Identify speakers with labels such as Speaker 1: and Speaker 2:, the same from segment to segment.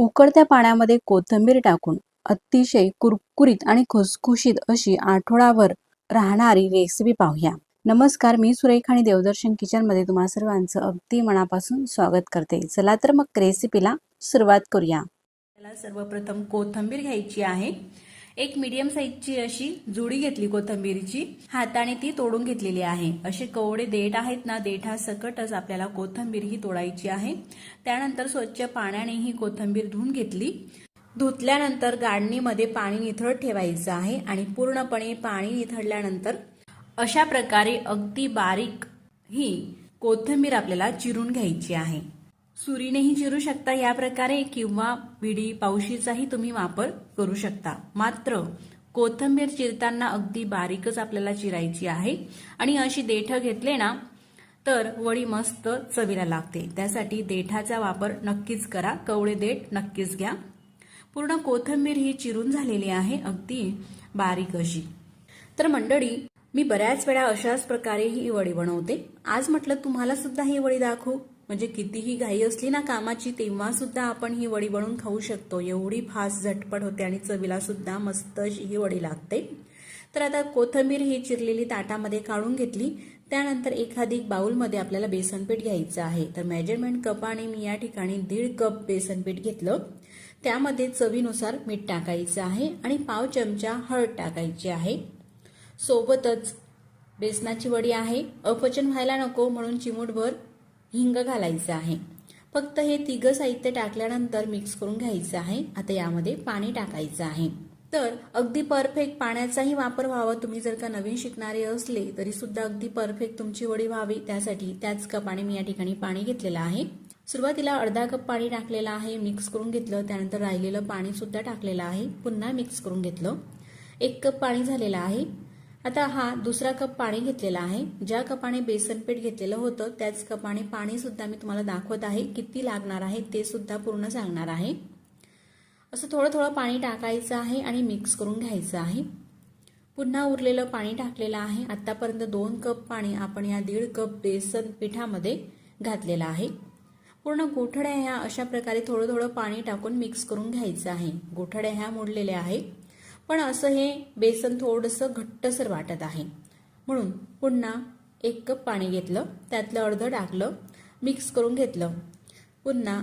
Speaker 1: उकळत्या पाण्यामध्ये कोथिंबीर टाकून अतिशय कुरकुरीत आणि खुसखुशीत अशी आठवडाभर राहणारी रेसिपी पाहूया. नमस्कार मी सुरेख आणि देवदर्शन किचनमध्ये तुम्हा सर्वांचं अगदी मनापासून स्वागत करते. चला तर मग रेसिपीला सुरुवात करूया.
Speaker 2: सर्वप्रथम कोथंबीर घ्यायची आहे. एक मीडियम साईजची अशी जुडी घेतली कोथंबीरीची. हाताने ती तोडून घेतलेली आहे. असे कवडे देठ आहेत ना देठासकटच आपल्याला कोथंबीर ही तोडायची आहे. त्यानंतर स्वच्छ पाण्याने ही कोथंबीर धुवून घेतली. धुतल्यानंतर गाडणीमध्ये पाणी निथळत ठेवायचं आहे आणि पूर्णपणे पाणी निथळल्यानंतर अशा प्रकारे अगदी बारीक ही कोथिंबीर आपल्याला चिरून घ्यायची आहे. सुरीनेही चिरू शकता या प्रकारे किंवा विडी पावशीचाही तुम्ही वापर करू शकता. मात्र कोथिंबीर चिरताना अगदी बारीकच आपल्याला चिरायची आहे आणि अशी देठ घेतले ना तर वडी मस्त चवीला लागते. त्यासाठी देठाचा वापर नक्कीच करा. कवळे देठ नक्कीच घ्या. पूर्ण कोथिंबीर ही चिरून झालेली आहे अगदी बारीक अशी. तर मंडळी मी बऱ्याच वेळा अशाच प्रकारे ही वडी बनवते. आज म्हटलं तुम्हाला सुद्धा ही वडी दाखवू. म्हणजे कितीही घाई असली ना कामाची तेव्हा सुद्धा आपण ही वडी बनवून खाऊ शकतो. एवढी फास्ट झटपट होते आणि चवीला सुद्धा मस्त अशी ही वडी लागते. तर आता कोथंबीर ही चिरलेली ताटामध्ये काढून घेतली. त्यानंतर एखादी बाउलमध्ये आपल्याला बेसनपीठ घ्यायचं आहे. तर मेजरमेंट कपाने मी या ठिकाणी दीड कप बेसनपीठ घेतलं. त्यामध्ये चवीनुसार मीठ टाकायचं आहे आणि पाव चमचा हळद टाकायची आहे. सोबतच बेसनाची वडी आहे. अपचन व्हायला नको म्हणून चिमूटभर हिंग घालायचं आहे. फक्त हे तिघं साहित्य टाकल्यानंतर मिक्स करून घ्यायचं आहे. आता यामध्ये पाणी टाकायचं आहे. तर अगदी परफेक्ट पाण्याचाही वापर व्हावा. तुम्ही जर का नवीन शिकणारे असले तरी सुद्धा अगदी परफेक्ट तुमची वडी व्हावी. त्यासाठी त्याच कपाने मी या ठिकाणी पाणी घेतलेलं आहे. सुरुवातीला अर्धा कप पाणी टाकलेलं आहे. मिक्स करून घेतलं. त्यानंतर राहिलेलं पाणी सुद्धा टाकलेलं आहे. पुन्हा मिक्स करून घेतलं. एक कप पाणी झालेलं आहे. आता हा दुसरा कप पाणी घेतलेला आहे. ज्या कपाने बेसन पीठ घेतलेलं होतं त्याच कपाने पाणी सुद्धा मी तुम्हाला दाखवत आहे. किती लागणार आहे ते सुद्धा पूर्ण सांगणार आहे. असं थोडं थोडं पाणी टाकायचं आहे आणि मिक्स करून घ्यायचं आहे. पुन्हा उरलेलं पाणी टाकलेलं आहे. आतापर्यंत दोन कप पाणी आपण या दीड कप बेसन पिठामध्ये घातलेलं आहे. पूर्ण गोठड्या ह्या अशा प्रकारे थोडं थोडं पाणी टाकून मिक्स करून घ्यायचं आहे. गोठड्या ह्या मोडलेल्या आहे पण असं हे बेसन थोडंसं घट्टसर वाटत आहे. म्हणून पुन्हा एक कप पाणी घेतलं त्यातलं अर्धं टाकलं मिक्स करून घेतलं. पुन्हा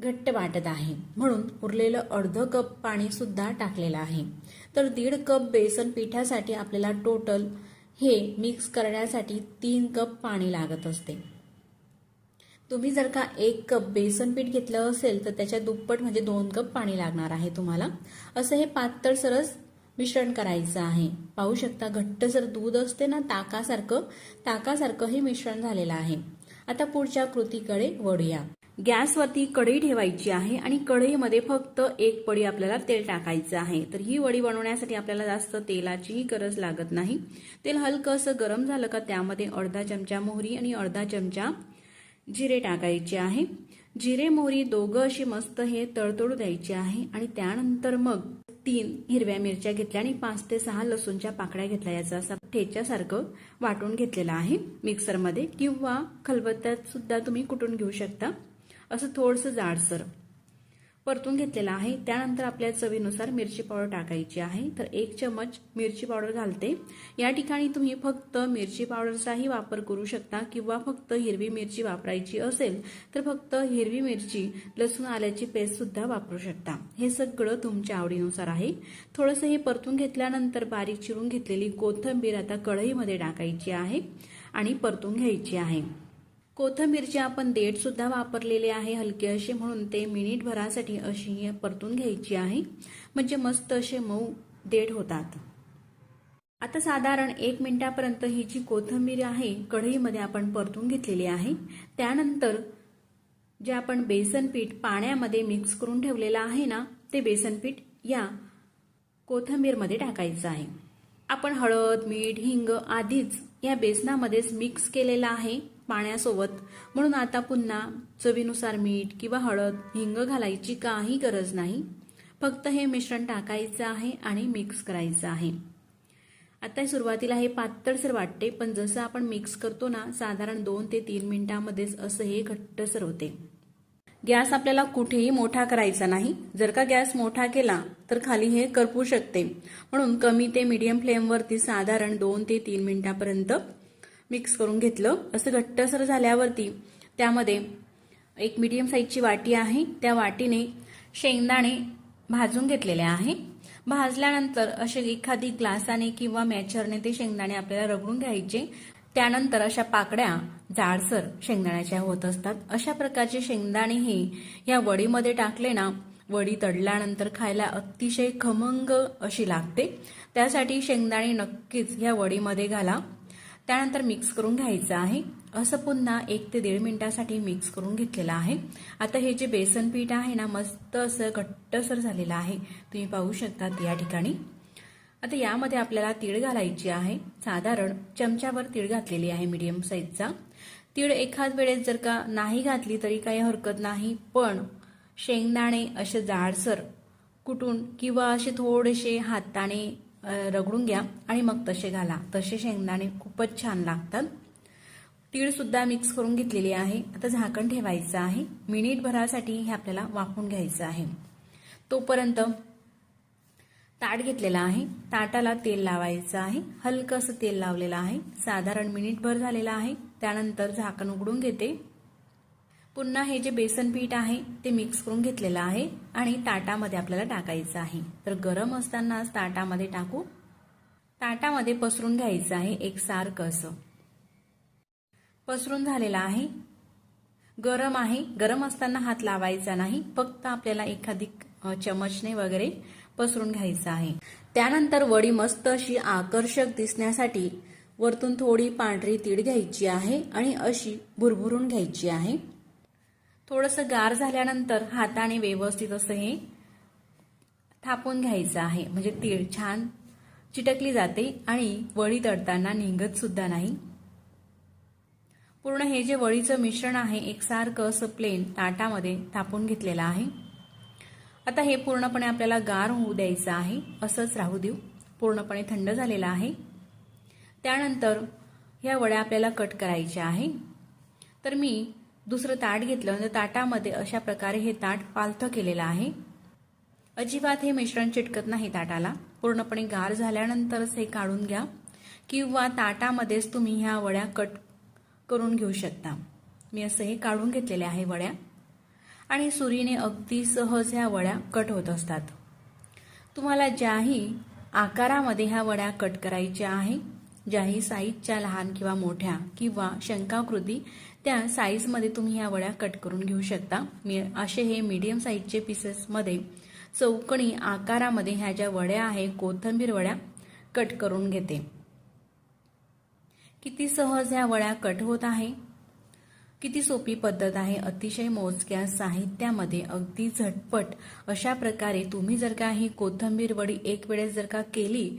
Speaker 2: घट्ट वाटत आहे. म्हणून उरलेलं अर्ध कप पाणीसुद्धा टाकलेलं आहे. तर दीड कप बेसन पिठासाठी आपल्याला टोटल हे मिक्स करण्यासाठी तीन कप पाणी लागत असते. तुम्ही जर का एक कप बेसन पीठ घेतलं असेल तर त्याच्या दुप्पट म्हणजे दोन कप पाणी लागणार आहे तुम्हाला. असं हे पातळ सरस मिश्रण करायचं आहे. पाहू शकता घट्ट जर दूध असते ना ताकासारखं ताकासारखं हे मिश्रण झालेलं आहे. आता पुढच्या कृतीकडे वळूया. गॅसवरती कढई ठेवायची आहे आणि कढईमध्ये फक्त एक पडी आपल्याला तेल टाकायचं आहे. तर ही वडी बनवण्यासाठी आपल्याला जास्त तेलाचीही गरज लागत नाही. तेल हलकं असं गरम झालं का त्यामध्ये अर्धा चमचा मोहरी आणि अर्धा चमचा जिरे टाकायचे आहे. जिरे मोहरी दोघं अशी मस्त हे तळतळू द्यायचे आहे आणि त्यानंतर मग तीन हिरव्या मिरच्या घेतल्या आणि पाच ते सहा लसूणच्या पाकळ्या घेतल्या. याचा असा ठेच्यासारखं वाटून घेतलेलं आहे मिक्सरमध्ये किंवा खलबत्त्यात सुद्धा तुम्ही कुटून घेऊ शकता. असं थोडंसं जाडसर. परतून घेतलेला आहे. त्यानंतर आपल्या चवीनुसार मिरची पावडर टाकायची आहे. तर एक चमच मिरची पावडर घालते. या ठिकाणी तुम्ही फक्त मिरची पावडरचाही वापर करू शकता किंवा फक्त हिरवी मिरची वापरायची असेल तर फक्त हिरवी मिरची लसूण आल्याची पेस्ट सुद्धा वापरू शकता. हे सगळं तुमच्या आवडीनुसार आहे. थोडंसं हे परतून घेतल्यानंतर बारीक चिरून घेतलेली कोथंबीर आता कढईमध्ये टाकायची आहे आणि परतून घ्यायची आहे. कोथंबीरचे आपण देठ सुद्धा वापरलेले आहे हलके असे म्हणून ते मिनिटभरासाठी अशी परतून घ्यायची आहे. म्हणजे मस्त असे मऊ देठ होतात. आता साधारण एक मिनिटापर्यंत ही जी कोथंबीर आहे कढईमध्ये आपण परतून घेतलेली आहे. त्यानंतर जे आपण बेसन पीठ पाण्यामध्ये मिक्स करून ठेवलेलं आहे ना ते बेसन पीठ या कोथंबीरमध्ये टाकायचं आहे. आपण हळद मीठ हिंग आधीच या बेसनामध्येच मिक्स केलेलं आहे. पाण्यासोबत. म्हणून आता पुन्हा चवीनुसार मीठ किंवा हळद हिंग घालायची काही गरज नाही. फक्त हे मिश्रण टाकायचं आहे आणि मिक्स करायचं आहे. आता सुरुवातीला हे पातळसर वाटते पण जसं आपण मिक्स करतो ना साधारण दोन ते तीन मिनिटांमध्येच असं हे घट्टसर होते. गॅस आपल्याला कुठेही मोठा करायचा नाही. जर का गॅस मोठा केला तर खाली हे करपू शकते. म्हणून कमी ते मीडियम फ्लेमवरती साधारण दोन ते तीन मिनिटापर्यंत मिक्स करून घेतलं. असं घट्टसर झाल्यावरती त्यामध्ये एक मीडियम साईजची वाटी आहे. त्या वाटीने शेंगदाणे भाजून घेतलेले आहे. भाजल्यानंतर असे एखादी ग्लासाने किंवा मॅचरने ते शेंगदाणे आपल्याला रगडून घ्यायचे. त्यानंतर अशा पाकड्या जाडसर शेंगदाण्याच्या होत असतात. अशा प्रकारचे शेंगदाणे हे या वडीमध्ये टाकले ना वडी तडल्यानंतर खायला अतिशय खमंग अशी लागते. त्यासाठी शेंगदाणे नक्कीच या वडीमध्ये घाला. त्यानंतर मिक्स करून घ्यायचं आहे. असं पुन्हा एक ते दीड मिनिटासाठी मिक्स करून घेतलेलं आहे. आता हे जे बेसन पीठ आहे ना मस्त असं घट्टसर झालेलं आहे. तुम्ही पाहू शकता या ठिकाणी. आता यामध्ये आपल्याला तीळ घालायची आहे. साधारण चमच्यावर तीळ घातलेली आहे मीडियम साईजचा तीळ एखाद वेळेस जर का नाही घातली तरी काही हरकत नाही पण शेंगदाणे असे जाडसर कुटून किंवा असे थोडेसे हाताने रगडून घ्या आणि मग तसे घाला. तसे शेंगदाणे खूपच छान लागतात. तीळ सुद्धा मिक्स करून घेतलेली आहे. आता झाकण ठेवायचं आहे. मिनिटभरासाठी हे आपल्याला वाफून घ्यायचं आहे. तोपर्यंत ताट घेतलेला आहे. ताटाला तेल लावायचं आहे. हलकं असं तेल लावलेलं आहे. साधारण मिनिटभर झालेलं आहे. त्यानंतर झाकण उघडून घेते. पुन्हा हे जे बेसन पीठ आहे ते मिक्स करून घेतलेलं आहे आणि ताटामध्ये आपल्याला टाकायचं आहे. तर गरम असतानाच ताटामध्ये टाकू. ताटामध्ये पसरून घ्यायचं आहे एक सारखं असं. पसरून झालेलं आहे. गरम आहे. गरम असताना हात लावायचा नाही. फक्त आपल्याला एखादी चमचने वगैरे पसरून घ्यायचं आहे. त्यानंतर वडी मस्त अशी आकर्षक दिसण्यासाठी वरतून थोडी पांढरी तीड घ्यायची आहे आणि अशी भुरभुरून घ्यायची आहे. थोडंसं गार झाल्यानंतर हाताने व्यवस्थित असं हे थापून घ्यायचं आहे. म्हणजे तीळ छान चिटकली जाते आणि वडी तळताना निघत सुद्धा नाही. पूर्ण हे जे वडीचं मिश्रण आहे एकसारखं असं प्लेन ताटामध्ये थापून घेतलेलं आहे. आता हे पूर्णपणे आपल्याला गार होऊ द्यायचं आहे. असंच राहू देऊ. पूर्णपणे थंड झालेलं आहे. त्यानंतर ह्या वड्या आपल्याला कट करायच्या आहे. तर मी दुसरं ताट घेतलं म्हणजे ताटामध्ये अशा प्रकारे हे ताट पालथं केलेलं आहे. अजिबात हे मिश्रण चिटकत नाही ताटाला. पूर्णपणे गार झाल्यानंतरच हे काढून घ्या. किंवा ताटामध्येच तुम्ही ह्या वड्या कट करून घेऊ शकता. मी असं हे काढून घेतलेले आहे वड्या. आणि सुरीने अगदी सहज ह्या वड्या कट होत असतात. तुम्हाला ज्याही आकारामध्ये ह्या वड्या कट करायच्या आहे ज्याही साईजच्या लहान किंवा मोठ्या किंवा शंकाकृती त्या साईजमध्ये तुम्ही ह्या वड्या कट करून घेऊ शकता. मी असे हे मीडियम साईजचे पीसेसमध्ये चौकणी आकारामध्ये ह्या ज्या वड्या आहे कोथिंबीर वड्या कट करून घेते. किती सहज ह्या वड्या कट होत आहे? किती सोपी पद्धत आहे? अतिशय मोजक्या साहित्यामध्ये अगदी झटपट अशा प्रकारे तुम्ही जर का ही कोथंबीर वडी एक वेळेस जर का केली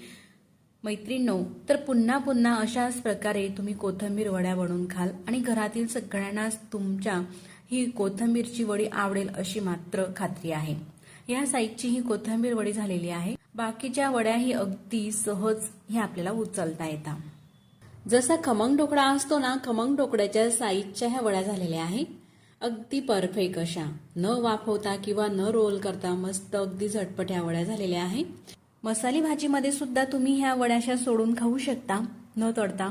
Speaker 2: मैत्रिणींनो तर पुन्हा पुन्हा अशाच प्रकारे तुम्ही कोथंबीर वड्या बनवून खाल आणि घरातील सगळ्यांनाच तुमच्या ही कोथंबीरची वडी आवडेल अशी मात्र खात्री आहे. या साईजची ही कोथंबीर वडी झालेली आहे. बाकीच्या वड्याही अगदी सहज हे आपल्याला उचलता येतात. जसा खमंग ढोकळा असतो ना खमंग ढोकळ्याच्या साईजच्या ह्या वड्या झालेल्या आहे अगदी परफेक्ट अशा. न वाफवता किंवा न रोल करता मस्त अगदी झटपट ह्या वड्या झालेल्या आहे मसाली भाजीमध्ये सुद्धा तुम्ही ह्या वड्याशा सोडून खाऊ शकता न तळता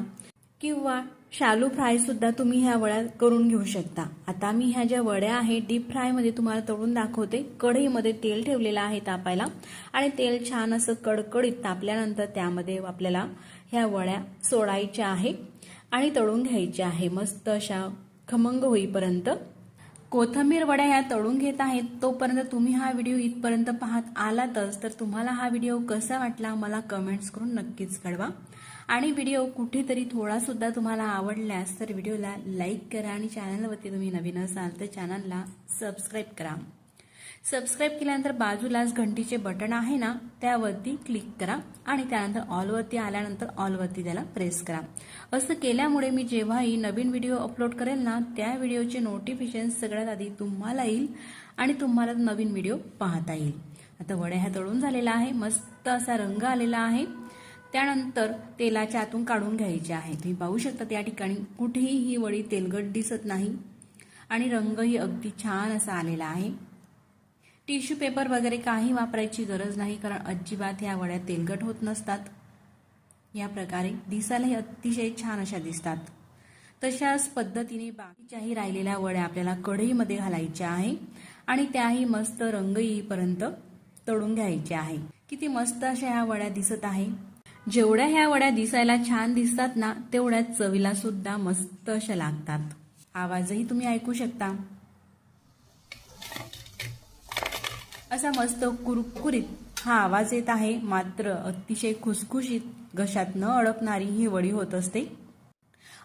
Speaker 2: किंवा शालू फ्राय सुद्धा तुम्ही ह्या वड्या करून घेऊ शकता. आता मी ह्या ज्या वड्या आहेत डीप फ्रायमध्ये तुम्हाला तळून दाखवते. कढईमध्ये तेल ठेवलेलं आहे तापायला. आणि तेल छान असं कडकडीत तापल्यानंतर त्यामध्ये आपल्याला ह्या वड्या सोडायच्या आहे आणि तळून घ्यायच्या आहे. मस्त अशा खमंग होईपर्यंत. कोथंबीर वड्या ह्या तळून घेत आहेत तोपर्यंत तुम्ही हा व्हिडिओ इथपर्यंत पाहत आलातच तर तुम्हाला हा व्हिडिओ कसा वाटला मला कमेंट्स करून नक्कीच कळवा. आणि व्हिडिओ कुठेतरी थोडा सुद्धा तुम्हाला आवडल्यास तर व्हिडिओला लाईक करा आणि चॅनलवरती तुम्ही नवीन असाल तर चॅनलला सबस्क्राईब करा. सबस्क्राईब केल्यानंतर बाजूलाच घंटीचे बटन आहे ना त्यावरती क्लिक करा आणि त्यानंतर ऑलवरती आल्यानंतर ऑलवरती त्याला प्रेस करा. असं केल्यामुळे मी जेव्हाही नवीन व्हिडिओ अपलोड करेल ना त्या व्हिडिओचे नोटिफिकेशन सगळ्यात आधी तुम्हाला येईल आणि तुम्हाला नवीन व्हिडिओ पाहता येईल. आता वड्या ह्या तळून झालेला आहे मस्त असा रंग आलेला आहे. त्यानंतर तेलाच्या आतून काढून घ्यायचे आहे. तुम्ही पाहू शकता त्या ठिकाणी कुठेही ही वडी तेलगट दिसत नाही आणि रंगही अगदी छान असा आलेला आहे. टिश्यू पेपर वगैरे काही वापरायची गरज नाही कारण अजिबात ह्या वड्या तेलकट होत नसतात. या प्रकारे दिसायलाही अतिशय छान अशा दिसतात. तशाच पद्धतीने बाकीच्याही राहिलेल्या वड्या आपल्याला कढईमध्ये घालायच्या आहे आणि त्याही मस्त रंग येईपर्यंत तळून घ्यायच्या आहे. किती मस्त अशा ह्या वड्या दिसत आहे. जेवढ्या ह्या वड्या दिसायला छान दिसतात ना तेवढ्या चवीला सुद्धा मस्त अशा लागतात. आवाजही तुम्ही ऐकू शकता. असा मस्त कुरकुरीत हा आवाज येत आहे. मात्र अतिशय खुसखुशीत घशात न अडकणारी ही वडी होत असते.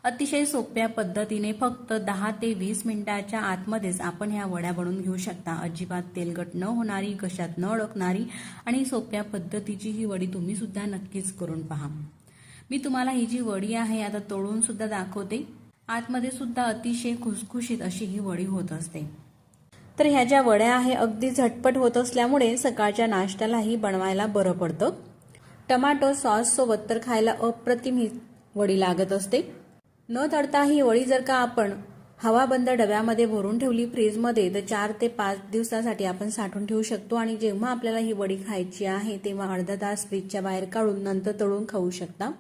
Speaker 2: अतिशय सोप्या पद्धतीने फक्त दहा ते वीस मिनिटाच्या आतमध्येच आपण ह्या वड्या बनवून घेऊ शकता. अजिबात तेलगट न होणारी घशात न अडकणारी आणि सोप्या पद्धतीची ही वडी तुम्ही सुद्धा नक्कीच करून पहा. मी तुम्हाला ही जी वडी आहे आता तोडून सुद्धा दाखवते. आतमध्ये सुद्धा अतिशय खुसखुशीत अशी ही वडी होत असते. तर ह्या ज्या वड्या आहे अगदी झटपट होत असल्यामुळे सकाळच्या नाश्त्यालाही बनवायला बरं पडतं. टमाटो सॉस सोबत तर खायला अप्रतिम ही वडी लागत असते. न तडता ही वडी जर का आपण हवाबंद डब्यामध्ये भरून ठेवली फ्रीजमध्ये तर चार ते पाच दिवसासाठी आपण साठवून ठेवू शकतो आणि जेव्हा आपल्याला ही वडी खायची आहे तेव्हा अर्धा तास फ्रीजच्या बाहेर काढून नंतर तळून खाऊ शकता.